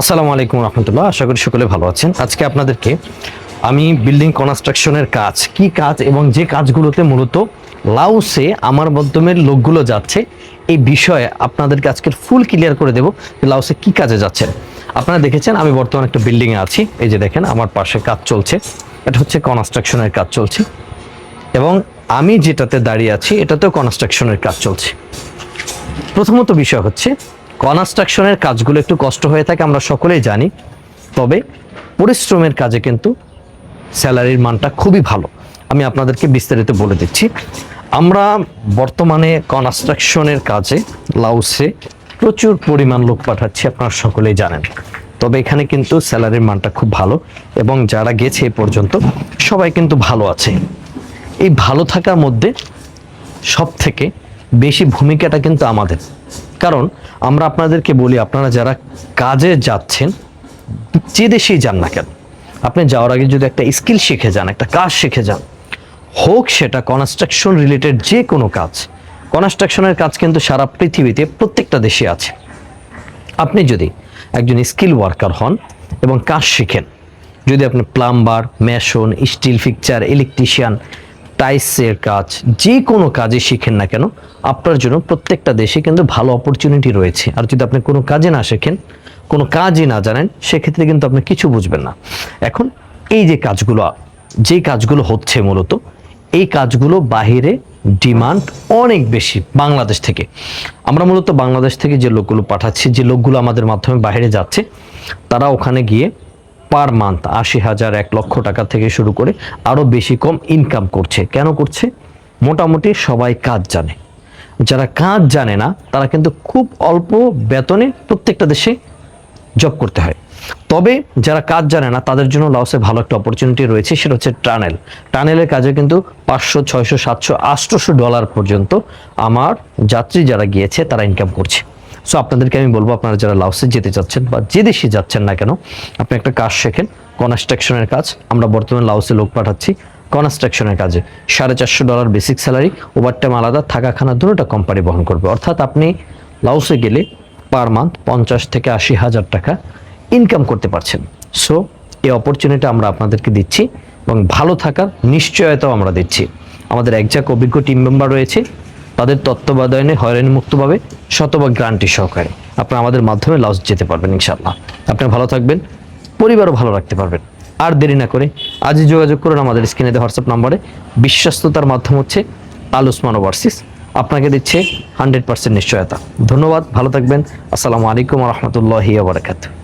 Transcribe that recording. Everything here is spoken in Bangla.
আসসালামু আলাইকুম রহমতুল্লাহ, আশা করি সকলে ভালো আছেন। আজকে আপনাদেরকে আমি বিল্ডিং কনস্ট্রাকশনের কাজ, কি কাজ এবং যে কাজগুলোতে মূলত লাউসে আমার মাধ্যমের লোকগুলো যাচ্ছে, এই বিষয়ে আপনাদেরকে আজকের ফুল ক্লিয়ার করে দেব যে লাউসে কি কাজে যাচ্ছেন। আপনারা দেখেছেন, আমি বর্তমানে একটা বিল্ডিংয়ে আছি, এই যে দেখেন, আমার পাশে কাজ চলছে, এটা হচ্ছে কনস্ট্রাকশনের কাজ চলছে। এবং আমি যেটাতে দাঁড়িয়ে আছি, এটাতেও কনস্ট্রাকশনের কাজ চলছে। প্রথমত বিষয় হচ্ছে কনস্ট্রাকশনের কাজগুলো একটু কষ্ট হয়ে থাকে, আমরা সকলেই জানি। তবে পরিশ্রমের কাজে কিন্তু স্যালারির মানটা খুবই ভালো। আমি আপনাদেরকে বিস্তারিত বলে দিচ্ছি। আমরা বর্তমানে কনস্ট্রাকশনের কাজে লাউসে প্রচুর পরিমাণ লোক পাঠাচ্ছি, আপনারা সকলেই জানেন। তবে এখানে কিন্তু স্যালারির মানটা খুব ভালো এবং যারা গেছে এ পর্যন্ত সবাই কিন্তু ভালো আছে। এই ভালো থাকার মধ্যে সব থেকে বেশি ভূমিকাটা কিন্তু আমাদের। কারণ আমরা আপনাদেরকে বলি, আপনারা যারা কাজে যাচ্ছেন, যে দেশেই যান না কেন, আপনি যাওয়ার আগে যদি একটা স্কিল শিখে যান, একটা কাজ শিখে যান, হোক সেটা কনস্ট্রাকশন রিলেটেড যে কোনো কাজ কনস্ট্রাকশনের কাজ কিন্তু সারা পৃথিবীতে প্রত্যেকটা দেশে আছে। আপনি যদি একজন স্কিল ওয়ার্কার হন এবং কাজ শিখেন, যদি আপনি plumber mason steel fixture electrician টাইসের কাজ, যে কোনো কাজে শিখেন না কেন, আপনার জন্য প্রত্যেকটা দেশে কিন্তু ভালো অপরচুনিটি রয়েছে। আর যদি আপনি কোনো কাজে না শেখেন, কোনো কাজই না জানেন, সেক্ষেত্রে কিন্তু আপনি কিছু বুঝবেন না। এখন এই যে কাজগুলো যে কাজগুলো হচ্ছে মূলত, এই কাজগুলো বাহিরে ডিমান্ড অনেক বেশি বাংলাদেশ থেকে। আমরা মূলত বাংলাদেশ থেকে যে লোকগুলো পাঠাচ্ছি, যে লোকগুলো আমাদের মাধ্যমে বাইরে যাচ্ছে, তারা ওখানে গিয়ে পার মান্থ আশি হাজার এক লক্ষ টাকা থেকে শুরু করে আরও বেশি কম ইনকাম করছে। কেন করছে? মোটামুটি সবাই কাজ জানে। যারা কাজ জানে না, তারা কিন্তু খুব অল্প বেতনে প্রত্যেকটা দেশে জব করতে হয়। তবে যারা কাজ জানে না, তাদের জন্য লাওসে ভালো একটা অপরচুনিটি রয়েছে, সেটা হচ্ছে টানেল টানেলের কাজে কিন্তু পাঁচশো, ছয়শো, সাতশো, আটশোশো ডলার পর্যন্ত আমার যাত্রী যারা গিয়েছে, তারা ইনকাম করছে। সো আপনাদেরকে আমি বলব, আপনারা যারা লাউসে যেতে চাচ্ছেন বা যে দেশে যাচ্ছেন না কেন, আপনি একটা কাজ শেখেন কনস্ট্রাকশনের কাজ। আমরা বর্তমানে লাউসে লোক পাঠাচ্ছি কনস্ট্রাকশনের কাজে। সাড়ে চারশো ডলার বেসিক স্যালারি ওভারটাইম আলাদা থাকা খানা দুটোটা কোম্পানি বহন করবে। অর্থাৎ আপনি লাউসে গেলে পার মান্থ পঞ্চাশ থেকে আশি হাজার টাকা ইনকাম করতে পারছেন। সো এই অপরচুনিটি আমরা আপনাদেরকে দিচ্ছি এবং ভালো থাকার নিশ্চয়তাও আমরা দিচ্ছি। আমাদের একজাক অভিজ্ঞ টিম মেম্বার রয়েছে তাদের তত্ত্বাবধানে হয়রানি মুক্তভাবে শতভাগ গ্রান্টি সহকারে আপনারা আমাদের মাধ্যমে লস যেতে পারবেন ইনশাল্লাহ আপনি ভালো থাকবেন, পরিবারও ভালো রাখতে পারবেন। আর দেরি না করে আজই যোগাযোগ করুন আমাদের স্ক্রিনে দেওয়া হোয়াটসঅ্যাপ নম্বরে। বিশ্বস্ততার মাধ্যম হচ্ছে আল উসমান ওভারসিস আপনাকে দিচ্ছে হান্ড্রেড পার্সেন্ট নিশ্চয়তা। ধন্যবাদ, ভালো থাকবেন। আসসালামু আলাইকুম রহমতুল্লাহি বারাকাতু